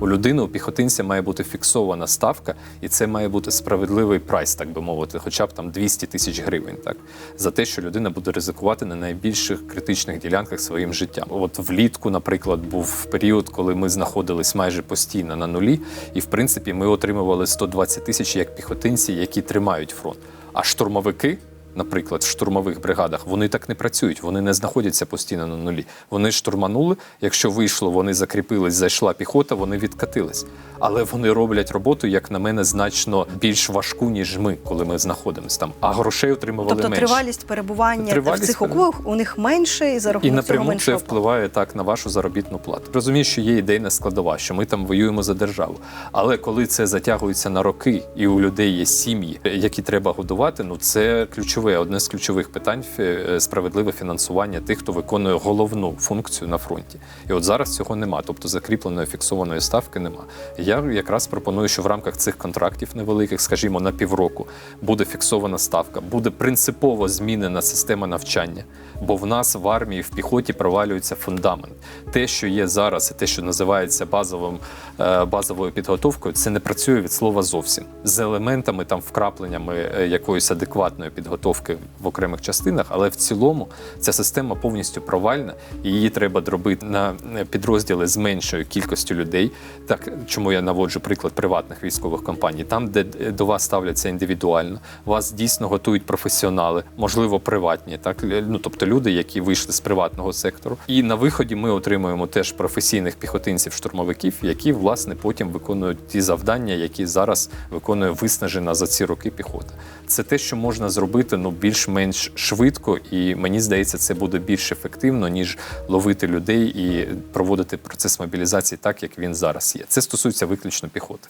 У людини, у піхотинця має бути фіксована ставка, і це має бути справедливий прайс, так би мовити, хоча б там 200 тисяч гривень, так за те, що людина буде ризикувати на найбільших критичних ділянках своїм життям. От влітку, наприклад, був період, коли ми знаходились майже постійно на нулі, і в принципі ми отримували 120 тисяч як піхотинці, які тримають фронт. А штурмовики. Наприклад, в штурмових бригадах вони так не працюють, вони не знаходяться постійно на нулі. Вони штурманули. Якщо вийшло, вони закріпились, зайшла піхота, вони відкатились. Але вони роблять роботу, як на мене, значно більш важку, ніж ми, коли ми знаходимося там. А грошей отримували Тобто менше. тривалість перебування Тривалість в цих окопах у них менше, і за І рахунок цього напряму менше це впливає так на вашу заробітну плату. Розумію, що є ідейна складова, що ми там воюємо за державу. Але коли це затягується на роки, і у людей є сім'ї, які треба годувати, ну це ключове, одне з ключових питань справедливе фінансування тих, хто виконує головну функцію на фронті. І от зараз цього нема, тобто закріпленої фіксованої ставки нема. Я якраз пропоную, що в рамках цих контрактів невеликих, скажімо, на півроку, буде фіксована ставка, буде принципово змінена система навчання, бо в нас в армії в піхоті провалюється фундамент. Те, що є зараз, і те, що називається базовим е, базовою підготовкою, це не працює від слова зовсім з елементами там вкрапленнями е, якоїсь адекватної підготовки в окремих частинах, але в цілому ця система повністю провальна, і її треба дробити на е, підрозділи з меншою кількістю людей. Так чому я наводжу приклад приватних військових компаній, там, де до вас ставляться індивідуально, вас дійсно готують професіонали, можливо, приватні, так ну тобто люди, які вийшли з приватного сектору. І на виході ми отримуємо теж професійних піхотинців, штурмовиків, які власне потім виконують ті завдання, які зараз виконує виснажена за ці роки піхота. Це те, що можна зробити ну більш-менш швидко, і мені здається, це буде більш ефективно ніж ловити людей і проводити процес мобілізації так, як він зараз є. Це стосується виключно піхоти.